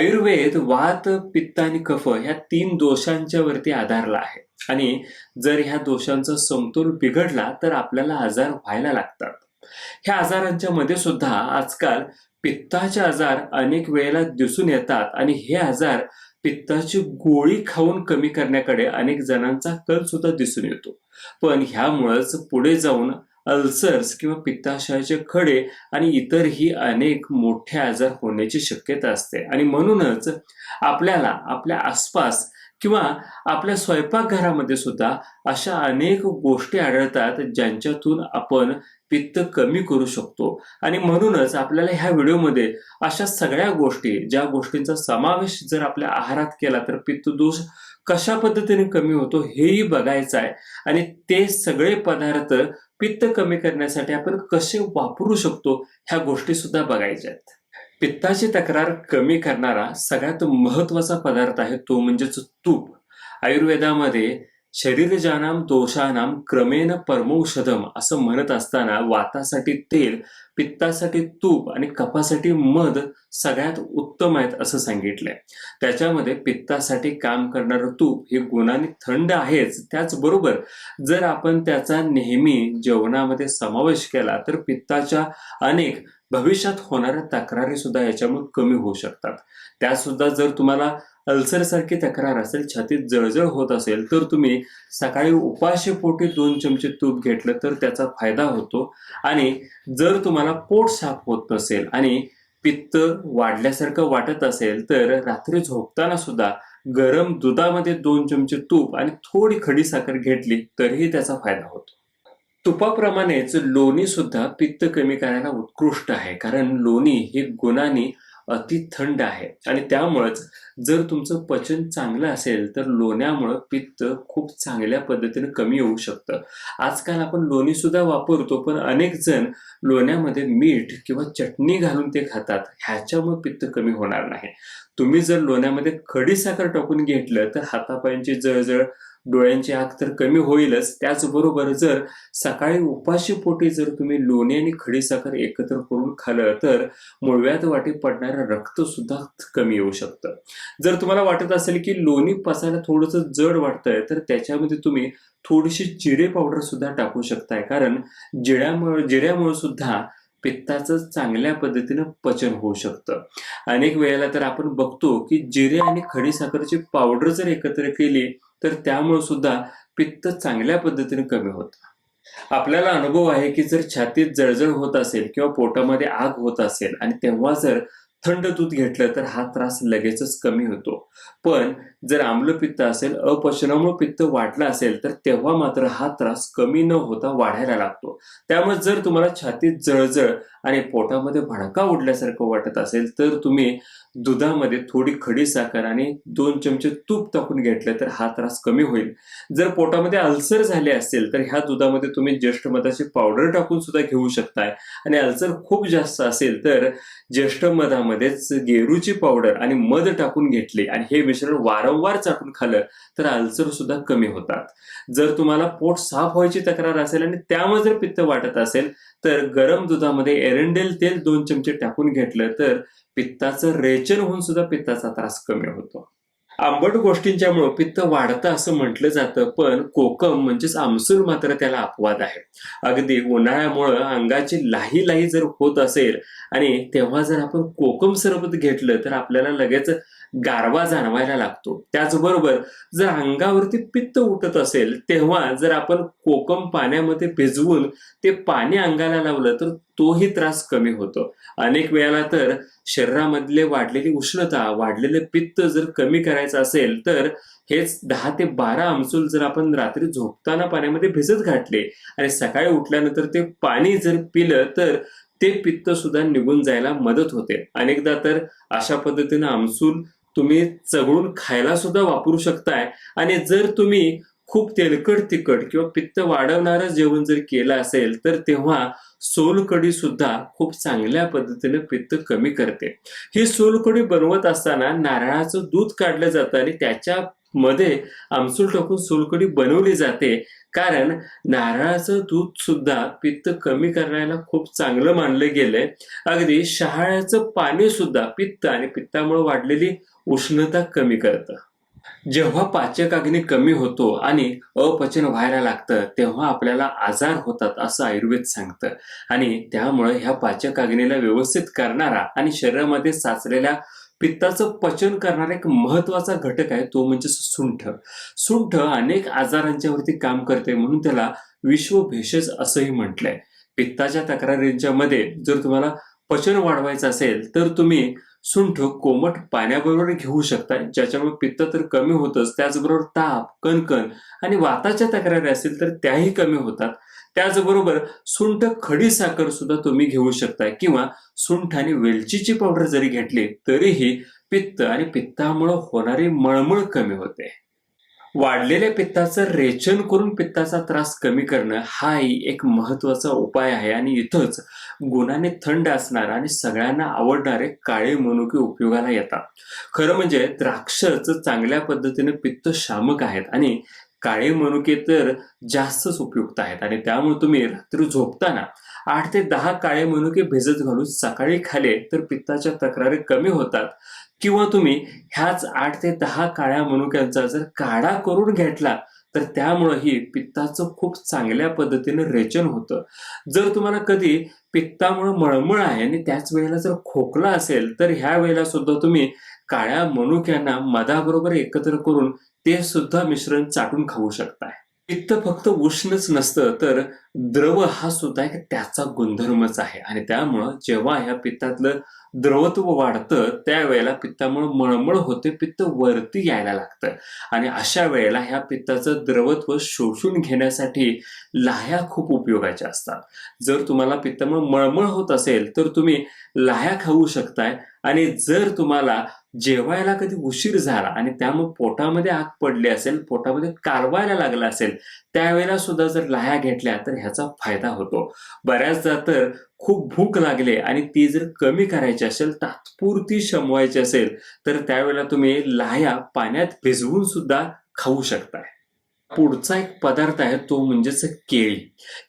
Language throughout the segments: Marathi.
आयुर्वेद वात पित्त आणि कफ ह्या तीन दोषांच्या वरती आधारला आहे. आणि जर ह्या दोषांचा समतोल बिघडला तर आपल्याला आजार व्हायला लागतात. ह्या आजारांच्या मध्ये सुद्धा आजकाल पित्ताचे आजार अनेक वेळेला दिसून येतात आणि हे आजार पित्ताची गोळी खाऊन कमी करण्याकडे अनेक जणांचा कल सुद्धा दिसून येतो. पण ह्यामुळंच पुढे जाऊन अल्सर्स किंवा पित्ताशयाचे खडे आणि इतरही अनेक मोठे आजार होण्याची शक्यता असते. आणि म्हणूनच आपल्याला आपल्या आसपास किंवा आपल्या स्वयंपाकघरामध्ये सुद्धा अशा अनेक गोष्टी आढळतात ज्यांच्यातून आपण पित्त कमी करू शकतो. आणि म्हणूनच आपल्याला ह्या व्हिडिओमध्ये अशा सगळ्या गोष्टी ज्या गोष्टींचा समावेश जर आपल्या आहारात केला तर पित्त दोष कशा पद्धतीने कमी होतो हेही बघायचं आहे. आणि ते सगळे पदार्थ पित्त कमी करण्यासाठी आपण कसे वापरू शकतो ह्या गोष्टी सुद्धा बघायच्या आहेत पित्ताची तक्रार कमी करणारा सगळ्यात महत्त्वाचा पदार्थ आहे तो म्हणजेच तूप. आयुर्वेदामध्ये शरीरजानाम दोषानाम क्रमेण परमौषधम असं म्हणत असताना वातासाठी तेल पित्तासाठी तूप आणि कफासाठी मध सगळ्यात उत्तम आहेत असं सांगितलंय. त्याच्यामध्ये पित्तासाठी काम करणारं तूप हे गुणाने थंड आहेच त्याचबरोबर जर आपण त्याचा नेहमी जेवणामध्ये समावेश केला तर पित्ताच्या अनेक भविष्यात होणाऱ्या तक्रारी सुद्धा याच्यामुळे कमी होऊ शकतात. त्या सुद्धा जर तुम्हाला अल्सरसारखी तक्रार असेल छातीत जळजळ होत असेल तर तुम्ही सकाळी उपाशी पोटी दोन चमचे तूप घेतलं तर त्याचा फायदा होतो. आणि जर तुम्हाला पोट साफ होत नसेल आणि पित्त वाढल्यासारखं वाटत असेल तर रात्री झोपताना सुद्धा गरम दुधामध्ये दोन चमचे तूप आणि थोडी खडी साखर घेतली तरीही त्याचा फायदा होतो. तुपाप्रमाणेच लोणी सुद्धा पित्त कमी करायला उत्कृष्ट आहे. कारण लोणी हे गुणाने अति थंड आहे. आणि त्यामुळेच जर तुमचं पचन चांगलं असेल तर लोण्यामुळं पित्त खूप चांगल्या पद्धतीने कमी होऊ शकतं. आजकाल आपण लोणी सुद्धा वापरतो पण अनेक जण लोण्यामध्ये मीठ किंवा चटणी घालून ते खातात. ह्याच्यामुळे पित्त कमी होणार नाही. तुम्ही जर लोण्यामध्ये खडी साखर टाकून घेतलं तर हातापायांची जळजळ डोळ्यांची आग तर कमी होईलच. त्याचबरोबर जर सकाळी उपाशी पोटी जर तुम्ही लोणी आणि खडीसाखर एकत्र करून खाल्लं तर मुळव्यात वाटे पडणारं रक्त सुद्धा कमी येऊ शकतं. जर तुम्हाला वाटत असेल की लोणी पचायला थोडंसं जड वाटतंय तर त्याच्यामध्ये तुम्ही थोडीशी जिरे पावडर सुद्धा टाकू शकताय. कारण जिऱ्यामुळे जिऱ्यामुळे सुद्धा पित्ताचं चांगल्या पद्धतीनं पचन होऊ शकतं. अनेक वेळेला तर आपण बघतो की जिरे आणि खडीसाखरची पावडर जर एकत्र केली तर त्यामुळे सुद्धा पित्त चांगल्या पद्धतीने कमी होतं. आपल्याला अनुभव आहे की जर छातीत जळजळ होत असेल किंवा पोटामध्ये आग होत असेल आणि तेव्हा जर थंड दूध घेतलं तर हा त्रास लगेचच कमी होतो. पण जर आम्लपित्त असेल अपचनामुळे पित्त वाढलं असेल तर तेव्हा मात्र हा त्रास कमी न होता वाढायला लागतो. त्यामुळे जर तुम्हाला छातीत जळजळ आणि पोटामध्ये भडका उडल्यासारखं वाटत असेल तर तुम्ही दुधामध्ये थोडी खडी साखर आणि दोन चमचे तूप टाकून घेतले तर हा त्रास कमी होईल. जर पोटामध्ये अल्सर झाले असेल तर ह्या दुधामध्ये तुम्ही ज्येष्ठ मधाची पावडर टाकून सुद्धा घेऊ शकताय. आणि अल्सर खूप जास्त असेल तर ज्येष्ठ मधामध्येच गेरूची पावडर आणि मध टाकून घेतली आणि हे मिश्रण वारंवार चाटून खाल्लं तर अल्सर सुद्धा कमी होतात. जर तुम्हाला पोट साफ व्हायची तक्रार असेल आणि त्यामुळे जर पित्त वाटत असेल तर गरम दुधामध्ये एरंडेल तेल दोन चमचे टाकून घेतलं तर पित्ताचं रेचन होऊन सुद्धा पित्ताचा त्रास कमी होतो. आंबट गोष्टींच्यामुळं पित्त वाढतं असं म्हटलं जातं पण कोकम म्हणजेच आमसूल मात्र त्याला अपवाद आहे. अगदी उन्हाळ्यामुळं अंगाची लाही लाही जर होत असेल आणि तेव्हा जर आपण कोकम सरबत घेतलं तर आपल्याला लगेच गारवा जाणवायला लागतो. त्याचबरोबर जर अंगावरती पित्त उठत असेल तेव्हा जर आपण कोकम पाण्यामध्ये भिजवून ते पाणी अंगाला लावलं तर तोही त्रास कमी होतो. अनेक वेळेला तर शरीरामधले वाढलेली उष्णता वाढलेले पित्त जर कमी करायचं असेल तर हेच दहा ते बारा आमसूल जर आपण रात्री झोपताना पाण्यामध्ये भिजत घातले आणि सकाळी उठल्यानंतर ते पाणी जर पिलं तर ते पित्त सुद्धा निघून जायला मदत होते. अनेकदा तर अशा पद्धतीनं आमसूल तुम्ही चघळून खायला सुद्धा वापरू शकताय. आणि जर तुम्ही खूप तेलकट तिखट किंवा पित्त वाढवणारं जेवण जर केलं असेल तर तेव्हा सोलकढी सुद्धा खूप चांगल्या पद्धतीने पित्त कमी करते. ही सोलकडी बनवत असताना नारळाचं दूध काढलं जातं आणि त्याच्या मध्ये आमसूल टाकून सोलकडी बनवली जाते. कारण नारळाचं दूध सुद्धा पित्त कमी करायला खूप चांगलं मानलं गेलंय. अगदी शहाळ्याचं पाणी सुद्धा पित्त आणि पित्तामुळे वाढलेली उष्णता कमी करतं. जेव्हा पाचक अग्नी कमी होतो आणि अपचन व्हायला लागतं तेव्हा आपल्याला आजार होतात असं आयुर्वेद सांगतं. आणि त्यामुळे ह्या पाचक अग्नीला व्यवस्थित करणारा आणि शरीरामध्ये साचलेल्या पित्ताचं पचन करणारा एक महत्त्वाचा घटक आहे तो म्हणजे सुंठ. सुंठ अनेक आजारांच्यावरती काम करते म्हणून त्याला विश्व भेषज असंही म्हटलंय. पित्ताच्या तक्रारींच्या मध्ये जर तुम्हाला पचन वाढवायचं असेल तर तुम्ही सुंठ कोमट पाण्याबरोबर घेऊ शकता. ज्याच्यामुळे पित्त तर कमी होतच त्याचबरोबर ताप कणकण आणि वाताच्या तक्रारी असतील तर त्याही कमी होतात. त्याचबरोबर सुंठ खडी साखर सुद्धा तुम्ही घेऊ शकता. किंवा सुंठ आणि वेलचीची पावडर जरी घेतली तरीही पित्त आणि पित्तामुळे होणारी मळमळ कमी होते. वाढलेल्या पित्ताचं रेचन करून पित्ताचा त्रास कमी करणं हाही एक महत्त्वाचा उपाय आहे. आणि इथंच गुणाने थंड असणारा आणि सगळ्यांना आवडणारे काळे मनुके उपयोगाला येतात. खरं म्हणजे द्राक्षच चांगल्या पद्धतीने पित्त शामक आहेत आणि काळे मनुके तर जास्तच उपयुक्त आहेत. आणि त्यामुळे तुम्ही रात्री झोपताना आठ ते दहा काळे मनुके भिजत घालून सकाळी खाले तर पित्ताच्या तक्रारी कमी होतात. किंवा तुम्ही ह्याच आठ ते दहा काळ्या मनुक्यांचा जर काढा करून घेतला तर त्यामुळंही पित्ताचं खूप चांगल्या पद्धतीने रेचन होतं. जर तुम्हाला कधी पित्तामुळे मळमळ आहे आणि त्याच वेळेला जर खोकला असेल तर ह्या वेळेला सुद्धा तुम्ही काळ्या मनुक्यांना मधाबरोबर एकत्र करून ते सुद्धा मिश्रण चाटून खाऊ शकताय. पित्त फक्त उष्णच नसतं तर द्रव हा सुद्धा एक त्याचा गुणधर्मच आहे. आणि त्यामुळं जेव्हा ह्या पित्तातलं द्रवत्व वाढतं त्यावेळेला पित्तामुळे मळमळ होते पित्त वरती यायला लागतं. आणि अशा वेळेला ह्या पित्ताचं द्रवत्व शोषून घेण्यासाठी लाह्या खूप उपयोगाच्या असतात. जर तुम्हाला पित्तामुळे मळमळ होत असेल तर तुम्ही लाह्या खाऊ शकताय. आणि जर तुम्हाला जेवायला कधी उशीर झाला आणि त्यामुळे पोटामध्ये आग पडली असेल पोटामध्ये कारवायला लागला असेल त्यावेळेला सुद्धा जर लाह्या घेतल्या तर ह्याचा फायदा होतो. बऱ्याचदा तर खूप भूक लागले आणि ती जर कमी करायची असेल तात्पुरती शमवायची असेल तर त्यावेळेला तुम्ही लाह्या पाण्यात भिजवून सुद्धा खाऊ शकताय पुढचा एक पदार्थ आहे तो म्हणजेच केळी.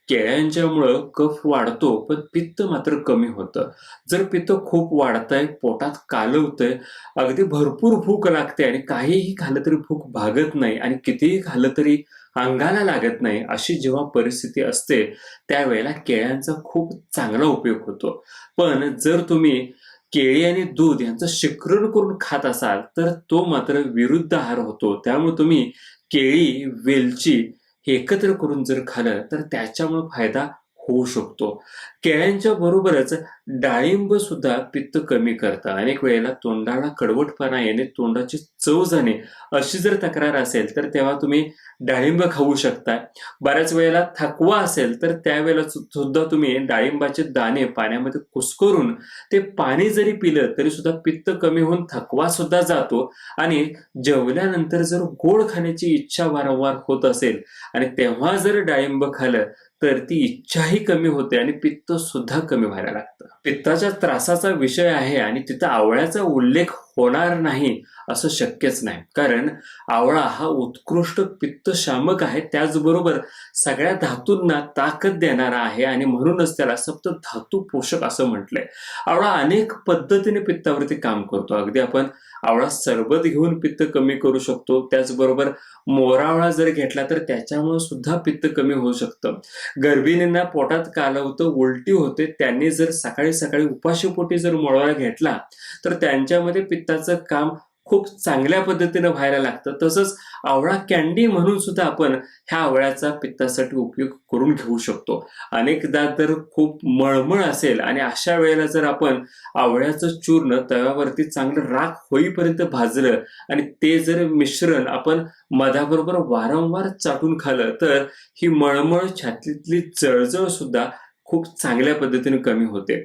केळ्यांच्यामुळं कफ वाढतो पण पित्त मात्र कमी होतं. जर पित्त खूप वाढतंय पोटात कालवतंय अगदी भरपूर भूक लागते आणि काहीही खाल्लं तरी भूक भागत नाही आणि कितीही खाल्लं तरी अंगाला लागत नाही अशी जेव्हा परिस्थिती असते त्यावेळेला केळ्यांचा खूप चांगला उपयोग होतो. पण जर तुम्ही केळी आणि दूध यांचं शिक्रण करून खात असाल तर तो मात्र विरुद्ध आहार होतो. त्यामुळे तुम्ही केळी वेलची हे एकत्र करून जर खाल्लं तर त्याच्यामुळे फायदा होऊ शकतो. केळ्यांच्या बरोबरच डाळिंब सुद्धा पित्त कमी करतं. अनेक वेळेला तोंडाला कडवटपणा येणे तोंडाची चव जाणे अशी जर तक्रार असेल तर तेव्हा तुम्ही डाळिंब खाऊ शकता. बऱ्याच वेळेला थकवा असेल तर त्यावेळेला सुद्धा तुम्ही डाळिंबाचे दाणे पाण्यामध्ये कुस्करून ते पाणी जरी पिलं तरी सुद्धा पित्त कमी होऊन थकवा सुद्धा जातो. आणि जेवल्यानंतर जर गोड खाण्याची इच्छा वारंवार होत असेल आणि तेव्हा जर डाळिंब खाल्लं तर ती इच्छाही कमी होते आणि पित्त सुद्धा कमी व्हायला लागतं. पित्ताच्या त्रासाचा विषय आहे आणि तिथं आवळ्याचा उल्लेख होणार नाही असं शक्यच नाही. कारण आवळा हा उत्कृष्ट पित्तशामक आहे. त्याचबरोबर सगळ्या धातूंना ताकद देणारा आहे आणि म्हणूनच त्याला सप्त धातू पोषक असं म्हटलंय. आवळा अनेक पद्धतीने पित्तावरती काम करतो. अगदी आपण आवळा सरबत घेऊन पित्त कमी करू शकतो. त्याचबरोबर मोरावळा जर घेतला तर त्याच्यामुळे सुद्धा पित्त कमी होऊ शकतं. गर्भिणींना पोटात कालवतं उलटी होते. त्यांनी जर सकाळी सकाळी उपाशीपोटी जर मोरावळा घेतला तर त्यांच्यामध्ये पित्ताचं काम खूप चांगल्या पद्धतीनं व्हायला लागतं. तसंच आवळा कॅन्डी म्हणून सुद्धा आपण ह्या आवळ्याचा पित्तासाठी उपयोग करून घेऊ शकतो. अनेकदा तर खूप मळमळ असेल आणि अशा वेळेला जर आपण आवळ्याचं चूर्ण तव्यावरती चांगलं राख होईपर्यंत भाजलं आणि ते जर मिश्रण आपण मधाबरोबर वारंवार चाटून खाल्लं तर ही मळमळ छातीतली जळजळ सुद्धा खूप चांगल्या पद्धतीने कमी होते.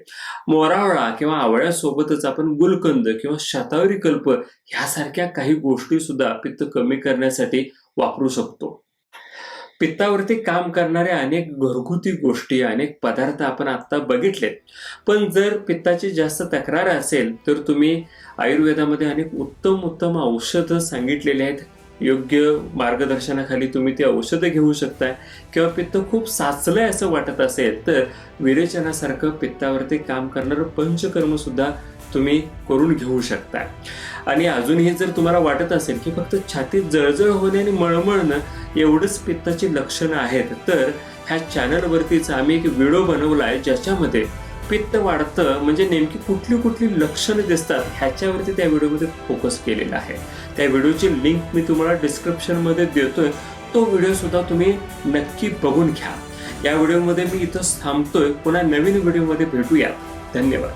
मोरावळा किंवा आवळ्यासोबतच आपण गुलकंद किंवा शतावरी कल्प ह्यासारख्या काही गोष्टी सुद्धा पित्त कमी करण्यासाठी वापरू शकतो. पित्तावरती काम करणाऱ्या अनेक घरगुती गोष्टी अनेक पदार्थ आपण आता बघितलेत. पण जर पित्ताची जास्त तक्रार असेल तर तुम्ही आयुर्वेदामध्ये अनेक उत्तम उत्तम औषधं सांगितलेली आहेत. योग्य मार्गदर्शनाखाली तुम्ही ती औषधं घेऊ शकताय. किंवा पित्त खूप साचलंय असं वाटत असेल तर विरेचनासारखं पित्तावरती काम करणारं पंचकर्मसुद्धा तुम्ही करून घेऊ शकताय. आणि अजूनही जर तुम्हाला वाटत असेल की फक्त छातीत जळजळ होणे आणि मळमळणं एवढंच पित्ताची लक्षणं आहेत तर ह्या चॅनलवरतीच आम्ही एक व्हिडिओ बनवला आहे ज्याच्यामध्ये पित्त वाढतं म्हणजे नेमकी कुठली कुठली लक्षणं दिसतात ह्याच्यावरती त्या व्हिडिओमध्ये फोकस केलेला आहे. त्या व्हिडिओची लिंक मी तुम्हाला डिस्क्रिप्शनमध्ये देतोय. तो व्हिडिओसुद्धा तुम्ही नक्की बघून घ्या. या व्हिडिओमध्ये मी इथं थांबतोय. पुन्हा नवीन व्हिडिओमध्ये भेटूया धन्यवाद.